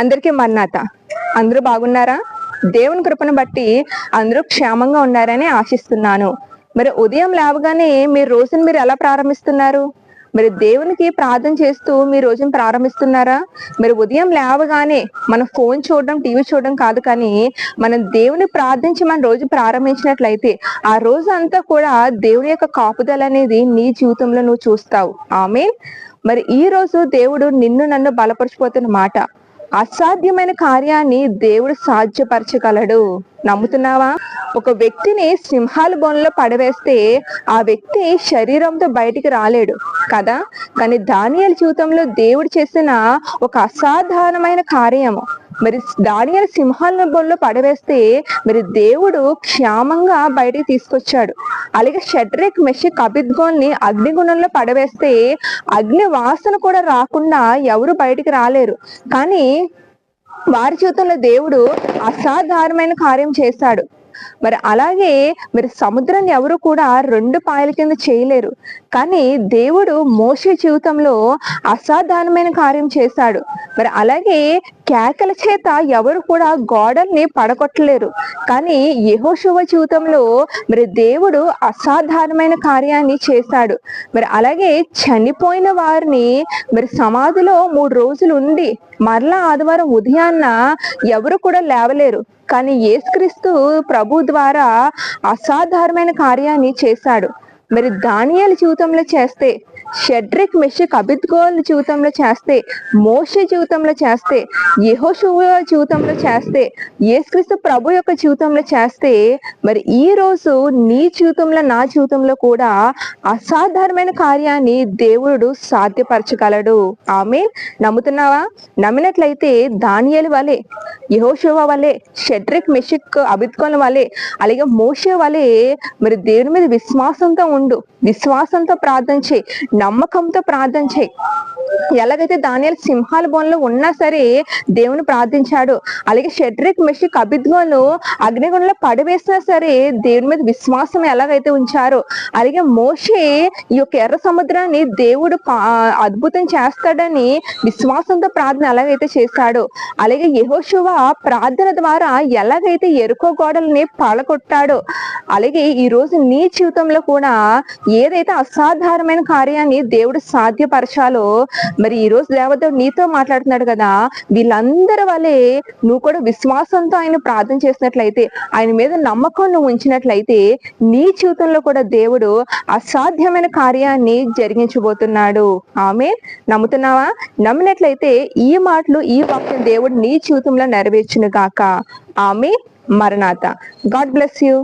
అందరికీ మన్నాత. అందరూ బాగున్నారా? దేవుని కృపను బట్టి అందరూ క్షేమంగా ఉన్నారని ఆశిస్తున్నాను. మరి ఉదయం లేవగానే మీ రోజును మీరు ఎలా ప్రారంభిస్తున్నారు? మరి దేవునికి ప్రార్థన చేస్తూ మీ రోజును ప్రారంభిస్తున్నారా? మరి ఉదయం లేవగానే మన ఫోన్ చూడడం టీవీ చూడడం కాదు కానీ మనం దేవుని ప్రార్థించి మన రోజు ప్రారంభించినట్లయితే ఆ రోజు అంతా కూడా దేవుని యొక్క కాపుదల అనేది నీ జీవితంలో నువ్వు చూస్తావు. ఆమె మరి ఈ రోజు దేవుడు నిన్ను నన్ను బలపరిచిపోతున్న మాట అసాధ్యమైన కార్యాన్ని దేవుడు సాధ్యపరచగలడు. నమ్ముతున్నావా? ఒక వ్యక్తిని సింహాల బోన్లో పడవేస్తే ఆ వ్యక్తి శరీరంతో బయటికి రాలేడు కదా? కానీ దానియల జీవితంలో దేవుడు చేసిన ఒక అసాధారణమైన కార్యము. మరి దానియల సింహాల బొల్లో పడవేస్తే మరి దేవుడు క్షేమంగా బయటికి తీసుకొచ్చాడు. అలాగే షడ్రేక్ మెషిక్ కబిద్గోల్ని అగ్నిగుణంలో పడవేస్తే అగ్ని వాసన కూడా రాకుండా ఎవరు బయటికి రాలేరు. కానీ వారి జీవితంలో దేవుడు అసాధారణమైన కార్యం చేశాడు. మరి అలాగే మరి సముద్రాన్ని ఎవరు కూడా రెండు పాయల కింద చేయలేరు. కానీ దేవుడు మోసే జీవితంలో అసాధారణమైన కార్యం చేశాడు. మరి అలాగే కేకల చేత ఎవరు కూడా గోడల్ని పడగొట్టలేరు. కానీ యహోశువ జీవితంలో మరి దేవుడు అసాధారణమైన కార్యాన్ని చేశాడు. మరి అలాగే చనిపోయిన వారిని మరి సమాధిలో మూడు రోజులు ఉండి మరలా ఆదివారం ఉదయాన్న ఎవరు కూడా లేవలేరు. కానీ యేసుక్రీస్తు ప్రభు ద్వారా అసాధారణమైన కార్యాన్ని చేశాడు. మరి దానియాల జీవితంలో చేస్తే షడ్రిక్ మెషిక్ అభిద్గోల్ జీవితంలో చేస్తే మోష జీవితంలో చేస్తే యహోశువ జీవితంలో చేస్తే యేసుక్రీస్తు ప్రభు యొక్క జీవితంలో చేస్తే మరి ఈ రోజు నీ జీవితంలో నా జీవితంలో కూడా అసాధారణమైన కార్యాన్ని దేవుడు సాధ్యపరచగలడు. ఆమె నమ్ముతున్నావా? నమ్మినట్లయితే దానియాలు వలె యహోశువ వలె షడ్రిక్ మెషిక్ అబిద్గోల్ వలె అలాగే మోషే వలె మరి దేవుని మీద విశ్వాసంతో ఉండు. విశ్వాసంతో ప్రార్థన చేయి. నమ్మకంతో ప్రార్థన చేయి. ఎలాగైతే దానియాల సింహాల బోన్లో ఉన్నా సరే దేవుని ప్రార్థించాడు. అలాగే షడ్రిక్ మెషిక్ అభిద్గోలు అగ్నిగుణంలో పడవేసినా సరే దేవుని మీద విశ్వాసం ఎలాగైతే ఉంచారో అలాగే మోషే ఈ యొక్క ఎర్ర సముద్రాన్ని దేవుడు అద్భుతం చేస్తాడని విశ్వాసంతో ప్రార్థన ఎలాగైతే చేశాడు అలాగే యహోశివ ప్రార్థన ద్వారా ఎలాగైతే ఎరుకో గోడల్ని పడగొట్టాడో అలాగే ఈ రోజు నీ జీవితంలో కూడా ఏదైతే అసాధారణమైన కార్యాన్ని దేవుడు సాధ్యపరచాలో మరి ఈ రోజు దేవదేవుడు నీతో మాట్లాడుతున్నాడు కదా వీళ్ళందరి వలె నువ్వు కూడా విశ్వాసంతో ఆయన ప్రార్థన చేసినట్లయితే ఆయన మీద నమ్మకం నువ్వు ఉంచినట్లయితే నీ జీవితంలో కూడా దేవుడు అసాధ్యమైన కార్యాన్ని జరిగించబోతున్నాడు. ఆమె నమ్ముతున్నావా? నమ్మినట్లయితే ఈ మాటలు ఈ వాక్యం దేవుడు నీ జీవితంలో నెరవేర్చును గాక. ఆమె మరణాత. God bless you.